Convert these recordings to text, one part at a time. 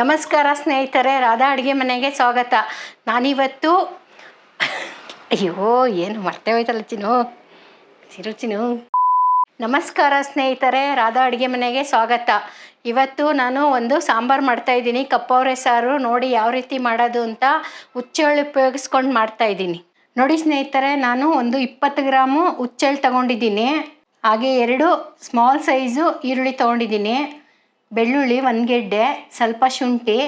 ನಮಸ್ಕಾರ ಸ್ನೇಹಿತರೆ, ರಾಧಾ ಅಡುಗೆ ಮನೆಗೆ ಸ್ವಾಗತ. ನಾನಿವತ್ತು ಅಯ್ಯೋ, ಏನು ಮರ್ತೇ ಹೋಯ್ತಲ್ಲ ಚಿನ್ನು. ಸಿರು ಚಿನ್ನು. ನಮಸ್ಕಾರ ಸ್ನೇಹಿತರೆ, ರಾಧಾ ಅಡುಗೆ ಮನೆಗೆ ಸ್ವಾಗತ. ಇವತ್ತು ನಾನು ಒಂದು ಸಾಂಬಾರು ಮಾಡ್ತಾ ಇದ್ದೀನಿ. ಕಪ್ಪವರೆ ಸಾರು ನೋಡಿ ಯಾವ ರೀತಿ ಮಾಡೋದು ಅಂತ ಹುಚ್ಚೆಳ್ಳು ಉಪಯೋಗಿಸ್ಕೊಂಡು ಮಾಡ್ತಾ ಇದ್ದೀನಿ. ನೋಡಿ ಸ್ನೇಹಿತರೆ, ನಾನು ಒಂದು ಇಪ್ಪತ್ತು ಗ್ರಾಮು ಹುಚ್ಚೆಳ್ಳು ತಗೊಂಡಿದ್ದೀನಿ. ಹಾಗೆ ಎರಡು ಸ್ಮಾಲ್ ಸೈಜು ಈರುಳ್ಳಿ ತೊಗೊಂಡಿದ್ದೀನಿ. ಬೆಳ್ಳುಳ್ಳಿ ಒಂದು ಗೆಡ್ಡೆ ಸ್ವಲ್ಪ ಶುಂಠಿ,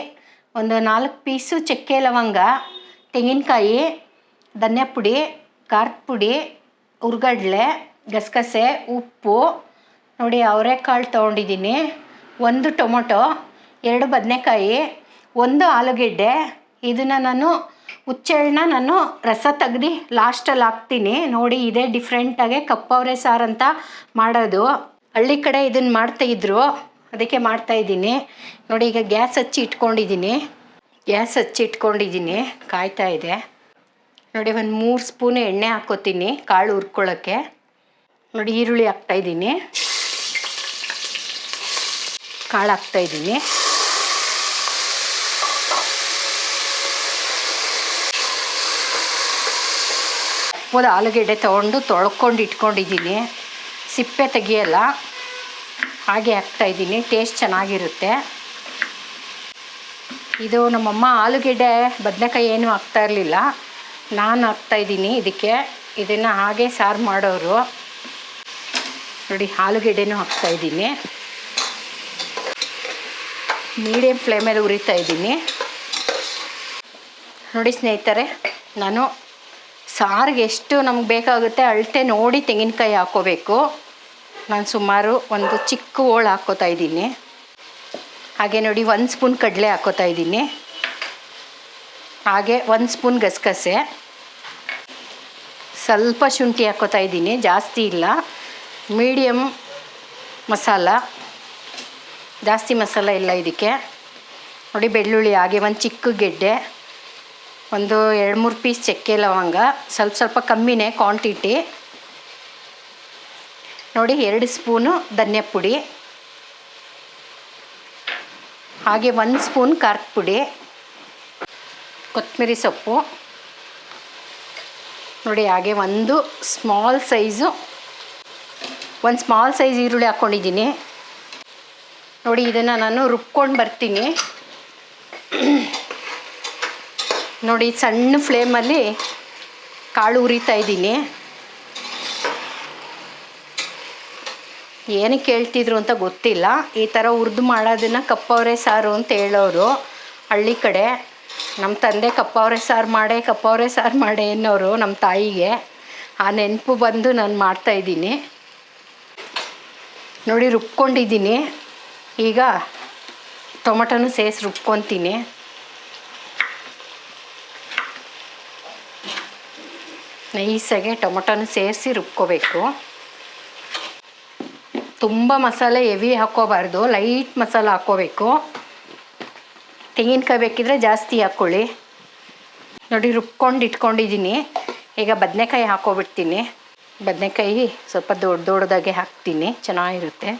ಒಂದು ನಾಲ್ಕು ಪೀಸು ಚಕ್ಕೆ ಲವಂಗ, ತೆಂಗಿನಕಾಯಿ, ಧನ್ಯ ಪುಡಿ, ಖಾರದ ಪುಡಿ, ಹುರ್ಗಡ್ಲೆ, ಗಸಗಸೆ, ಉಪ್ಪು. ನೋಡಿ, ಅವರೆಕಾಳು ತೊಗೊಂಡಿದ್ದೀನಿ. ಒಂದು ಟೊಮೊಟೊ, ಎರಡು ಬದನೆಕಾಯಿ, ಒಂದು ಆಲೂಗೆಡ್ಡೆ. ಇದನ್ನು ನಾನು ಹುಚ್ಚೆಳ್ನ ನಾನು ರಸ ತೆಗ್ದು ಲಾಸ್ಟಲ್ಲಿ ಹಾಕ್ತೀನಿ. ನೋಡಿ, ಇದೇ ಡಿಫ್ರೆಂಟಾಗೆ ಕಪ್ಪವರೆ ಸಾರು ಅಂತ ಮಾಡೋದು. ಹಳ್ಳಿ ಕಡೆ ಇದನ್ನು ಮಾಡ್ತಾ ಇದ್ರು. ಅದಕ್ಕೆ ಮಾಡ್ತಾ ಇದ್ದೀನಿ. ನೋಡಿ, ಈಗ ಗ್ಯಾಸ್ ಹಚ್ಚಿ ಇಟ್ಕೊಂಡಿದ್ದೀನಿ. ಗ್ಯಾಸ್ ಹಚ್ಚಿ ಇಟ್ಕೊಂಡಿದ್ದೀನಿ. ಕಾಯ್ತಾ ಇದೆ. ನೋಡಿ, ಒಂದು ಮೂರು ಸ್ಪೂನ್ ಎಣ್ಣೆ ಹಾಕೋತೀನಿ ಕಾಳು ಹುರ್ಕೊಳ್ಳೋಕ್ಕೆ. ನೋಡಿ, ಈರುಳ್ಳಿ ಹಾಕ್ತಾಯಿದ್ದೀನಿ ಕಾಳು ಹಾಕ್ತಾಯಿದ್ದೀನಿ ಒಂದು ಆಲೂಗೆಡ್ಡೆ ತೊಗೊಂಡು ತೊಳ್ಕೊಂಡು ಇಟ್ಕೊಂಡಿದ್ದೀನಿ. ಸಿಪ್ಪೆ ತೆಗಿಯಲ್ಲ. ಹಾಗೆ ಹಾಕ್ತಾಯಿದ್ದೀನಿ ಟೇಸ್ಟ್ ಚೆನ್ನಾಗಿರುತ್ತೆ. ಇದು ನಮ್ಮಮ್ಮ ಆಲೂಗೆಡ್ಡೆ ಬದನೆಕಾಯಿ ಏನೂ ಹಾಕ್ತಾ ಇರಲಿಲ್ಲ. ನಾನು ಹಾಕ್ತಾ ಇದ್ದೀನಿ ಇದಕ್ಕೆ. ಇದನ್ನು ಹಾಗೆ ಸಾರು ಮಾಡೋರು. ನೋಡಿ, ಆಲೂಗೆಡ್ಡೆನೂ ಹಾಕ್ತಾಯಿದ್ದೀನಿ ಮೀಡಿಯಮ್ ಫ್ಲೇಮಲ್ಲಿ ಉರಿತಾ ಇದ್ದೀನಿ. ನೋಡಿ ಸ್ನೇಹಿತರೆ, ನಾನು ಸಾರಿಗೆ ಎಷ್ಟು ನಮ್ಗೆ ಬೇಕಾಗುತ್ತೆ ಅಳತೆ ನೋಡಿ ತೆಂಗಿನಕಾಯಿ ಹಾಕ್ಕೋಬೇಕು ನಾನು ಸುಮಾರು ಒಂದು ಚಿಕ್ಕ ಹೋಳು ಹಾಕ್ಕೋತಾ ಇದ್ದೀನಿ. ಹಾಗೆ ನೋಡಿ ಒಂದು ಸ್ಪೂನ್ ಕಡಲೆ ಹಾಕ್ಕೋತಾ ಇದ್ದೀನಿ. ಹಾಗೆ ಒಂದು ಸ್ಪೂನ್ ಗಸಗಸೆ. ಸ್ವಲ್ಪ ಶುಂಠಿ ಹಾಕ್ಕೋತಾ ಇದ್ದೀನಿ, ಜಾಸ್ತಿ ಇಲ್ಲ. ಮೀಡಿಯಮ್ ಮಸಾಲ, ಜಾಸ್ತಿ ಮಸಾಲ ಇಲ್ಲ ಇದಕ್ಕೆ. ನೋಡಿ ಬೆಳ್ಳುಳ್ಳಿ, ಹಾಗೆ ಒಂದು ಚಿಕ್ಕ ಗೆಡ್ಡೆ, ಒಂದು ಎರಡು ಮೂರು ಪೀಸ್ ಚಕ್ಕೆ ಲವಂಗ, ಸ್ವಲ್ಪ ಸ್ವಲ್ಪ ಕಮ್ಮಿನೇ ಕ್ವಾಂಟಿಟಿ ನೋಡಿ, ಎರಡು ಸ್ಪೂನು ಧನ್ಯ ಪುಡಿ. ಹಾಗೆ ಒಂದು ಸ್ಪೂನ್ ಖಾರದ ಪುಡಿ. ಕೊತ್ತಂಬರಿ ಸೊಪ್ಪು. ನೋಡಿ, ಹಾಗೆ ಒಂದು ಸ್ಮಾಲ್ ಸೈಜು. ಒಂದು ಸ್ಮಾಲ್ ಸೈಜ್ ಈರುಳ್ಳಿ ಹಾಕ್ಕೊಂಡಿದ್ದೀನಿ ನೋಡಿ, ಇದನ್ನು ನಾನು ರುಬ್ಕೊಂಡು ಬರ್ತೀನಿ. ನೋಡಿ, ಸಣ್ಣ ಫ್ಲೇಮಲ್ಲಿ ಕಾಳು ಉರಿತಾ ಇದ್ದೀನಿ. ಏನಕ್ಕೆ ಹೇಳ್ತಿದ್ರು ಅಂತ ಗೊತ್ತಿಲ್ಲ. ಈ ಥರ ಉರ್ದು ಮಾಡೋದನ್ನು ಕಪ್ಪವರೆ ಸಾರು ಅಂತ ಹೇಳೋರು ಹಳ್ಳಿ ಕಡೆ. ನಮ್ಮ ತಂದೆ ಕಪ್ಪವರೆ ಸಾರು ಮಾಡೆ ಕಪ್ಪವರೆ ಸಾರು ಮಾಡೆ ಅನ್ನೋರು ನಮ್ಮ ತಾಯಿಗೆ. ಆ ನೆನಪು ಬಂದು ನಾನು ಮಾಡ್ತಾಯಿದ್ದೀನಿ ನೋಡಿ, ರುಬ್ಕೊಂಡಿದ್ದೀನಿ. ಈಗ ಟೊಮಟೊನು ಸೇರಿಸಿ ರುಬ್ಕೊತೀನಿ. ನೈಸಾಗೆ ಟೊಮೊಟೊನ ಸೇರಿಸಿ ರುಬ್ಕೋಬೇಕು. ತುಂಬ ಮಸಾಲೆ ಹೆವಿ ಹಾಕ್ಕೋಬಾರ್ದು ಲೈಟ್ ಮಸಾಲೆ ಹಾಕ್ಕೋಬೇಕು. ತೆಂಗಿನಕಾಯಿ ಬೇಕಿದ್ರೆ ಜಾಸ್ತಿ ಹಾಕ್ಕೊಳ್ಳಿ. ನೋಡಿ, ರುಬ್ಕೊಂಡು ಇಟ್ಕೊಂಡಿದ್ದೀನಿ. ಈಗ ಬದನೆಕಾಯಿ ಹಾಕ್ಕೊಬಿಡ್ತೀನಿ. ಬದನೆಕಾಯಿ ಸ್ವಲ್ಪ ದೊಡ್ಡ ದೊಡ್ಡದಾಗೆ ಹಾಕ್ತೀನಿ, ಚೆನ್ನಾಗಿರುತ್ತೆ.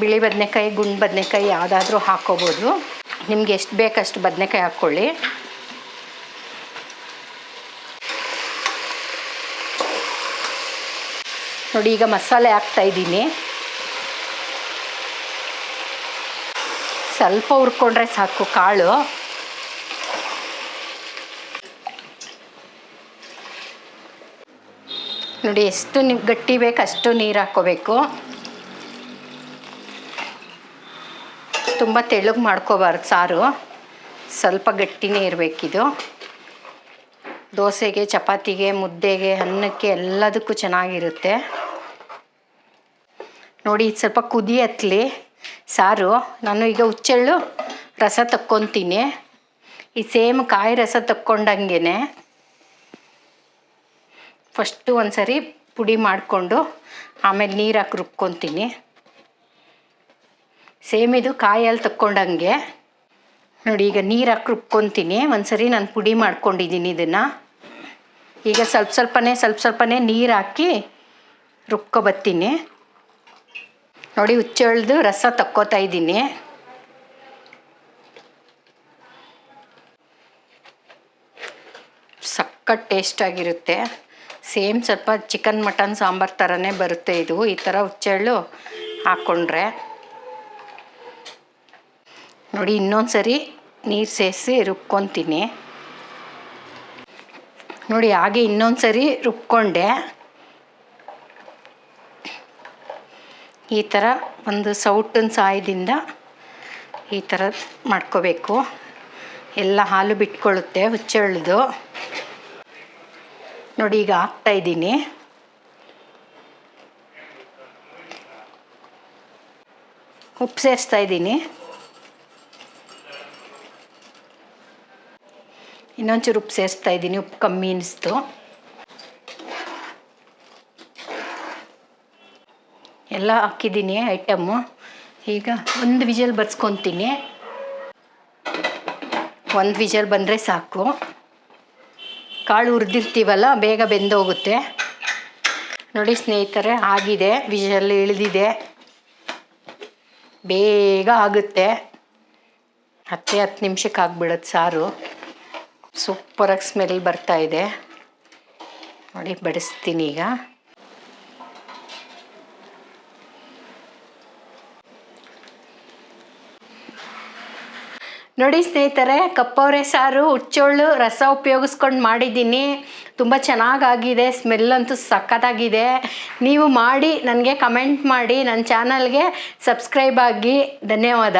ಬಿಳಿ ಬದನೆಕಾಯಿ, ಗುಂಡು ಬದನೆಕಾಯಿ ಯಾವುದಾದ್ರೂ ಹಾಕ್ಕೋಬೋದು. ನಿಮ್ಗೆ ಎಷ್ಟು ಬೇಕಷ್ಟು ಬದನೆಕಾಯಿ ಹಾಕ್ಕೊಳ್ಳಿ. ನೋಡಿ, ಈಗ ಮಸಾಲೆ ಹಾಕ್ತಾಯಿದ್ದೀನಿ ಸ್ವಲ್ಪ ಹುರ್ಕೊಂಡ್ರೆ ಸಾಕು ಕಾಳು. ನೋಡಿ ಎಷ್ಟು ನೀವು ಗಟ್ಟಿ ಬೇಕು ಅಷ್ಟು ನೀರು ಹಾಕ್ಕೋಬೇಕು ತುಂಬ ತೆಳ್ಳಗೆ ಮಾಡ್ಕೋಬಾರ್ದು ಸಾರು. ಸ್ವಲ್ಪ ಗಟ್ಟಿನೇ ಇರಬೇಕಿದು. ದೋಸೆಗೆ, ಚಪಾತಿಗೆ, ಮುದ್ದೆಗೆ, ಅನ್ನಕ್ಕೆ ಎಲ್ಲದಕ್ಕೂ ಚೆನ್ನಾಗಿರುತ್ತೆ. ನೋಡಿ ಇದು ಸ್ವಲ್ಪ ಕುದಿ ಹತ್ತಲಿ ಸಾರು, ನಾನು ಈಗ ಹುಚ್ಚೆಳ್ಳು ರಸ ತಕ್ಕೊತೀನಿ. ಈ ಸೇಮ್ ಕಾಯಿ ರಸ ತಕ್ಕೊಂಡಂಗೆ ಫಸ್ಟು ಒಂದು ಸರಿ ಪುಡಿ ಮಾಡಿಕೊಂಡು ಆಮೇಲೆ ನೀರು ಹಾಕಿ ರುಬ್ಕೊತೀನಿ. ಸೇಮ್ ಇದು ಕಾಯಲ್ಲಿ ತಕ್ಕೊಂಡಂಗೆ. ನೋಡಿ, ಈಗ ನೀರು ಹಾಕಿ ರುಬ್ಕೊತೀನಿ. ಒಂದು ಸರಿ ನಾನು ಪುಡಿ ಮಾಡ್ಕೊಂಡಿದ್ದೀನಿ ಇದನ್ನು. ಈಗ ಸ್ವಲ್ಪ ಸ್ವಲ್ಪನೇ ಸ್ವಲ್ಪ ಸ್ವಲ್ಪನೇ ನೀರು ಹಾಕಿ ರುಬ್ಕೊಬತ್ತೀನಿ ನೋಡಿ, ಹುಚ್ಚೆಳ್ದು ರಸ ತಕ್ಕೋತಾ ಇದ್ದೀನಿ. ಸಕ್ಕತ್ ಟೇಸ್ಟಾಗಿರುತ್ತೆ ಸೇಮ್ ಸ್ವಲ್ಪ ಚಿಕನ್ ಮಟನ್ ಸಾಂಬಾರ್ ಥರನೇ ಬರುತ್ತೆ ಇದು. ಈ ಥರ ಹುಚ್ಚೆಳ್ಳು ಹಾಕ್ಕೊಂಡ್ರೆ ನೋಡಿ ಇನ್ನೊಂದು ಸರಿ ನೀರು ಸೇರಿಸಿ ರುಬ್ಕೊತೀನಿ. ನೋಡಿ, ಹಾಗೆ ಇನ್ನೊಂದು ಸರಿ ರುಬ್ಕೊಂಡೆ. ಈ ಥರ ಒಂದು ಸೌಟಿನ ಸಹಾಯದಿಂದ ಈ ಥರ ಮಾಡ್ಕೋಬೇಕು. ಎಲ್ಲ ಹಾಲು ಬಿಟ್ಕೊಳ್ಳುತ್ತೆ ಹುಚ್ಚೆಳ್ದು ನೋಡಿ, ಈಗ ಹಾಕ್ತಾ ಇದ್ದೀನಿ. ಉಪ್ಪು ಸೇರಿಸ್ತಾ ಇದ್ದೀನಿ. ಇನ್ನೊಂಚೂರು ಉಪ್ಪು ಸೇರಿಸ್ತಾ ಇದ್ದೀನಿ, ಉಪ್ಪು ಕಮ್ಮಿ ಅನಿಸ್ತು. ಎಲ್ಲ ಹಾಕಿದ್ದೀನಿ ಐಟಮ್ಮು. ಈಗ ಒಂದು ವಿಜಲ್ ಬರ್ಸ್ಕೊತೀನಿ. ಒಂದು ವಿಜಲ್ ಬಂದರೆ ಸಾಕು. ಕಾಳು ಹುರಿದಿರ್ತೀವಲ್ಲ, ಬೇಗ ಬೆಂದೋಗುತ್ತೆ. ನೋಡಿ ಸ್ನೇಹಿತರೆ, ಆಗಿದೆ. ವಿಜಲ್ ಇಳಿದಿದೆ. ಬೇಗ ಆಗುತ್ತೆ. ಹತ್ತೇ ಹತ್ತು ನಿಮಿಷಕ್ಕೆ ಆಗ್ಬಿಡುತ್ತೆ ಸಾರು. ಸೂಪರಾಗಿ ಸ್ಮೆಲ್ ಬರ್ತಾ ಇದೆ. ನೋಡಿ, ಬಡಿಸ್ತೀನಿ ಈಗ. ನೋಡಿ ಸ್ನೇಹಿತರೆ, ಕಪ್ಪವರೆ ಸಾರು ಹುಚ್ಚೋಳು ರಸ ಉಪಯೋಗಿಸ್ಕೊಂಡು ಮಾಡಿದ್ದೀನಿ. ತುಂಬ ಚೆನ್ನಾಗಾಗಿದೆ ಸ್ಮೆಲ್ ಅಂತೂ ಸಖತ್ತಾಗಿದೆ. ನೀವು ಮಾಡಿ, ನನಗೆ ಕಮೆಂಟ್ ಮಾಡಿ ನನ್ನ ಚಾನಲ್ಗೆ ಸಬ್ಸ್ಕ್ರೈಬ್ ಆಗಿ. ಧನ್ಯವಾದ.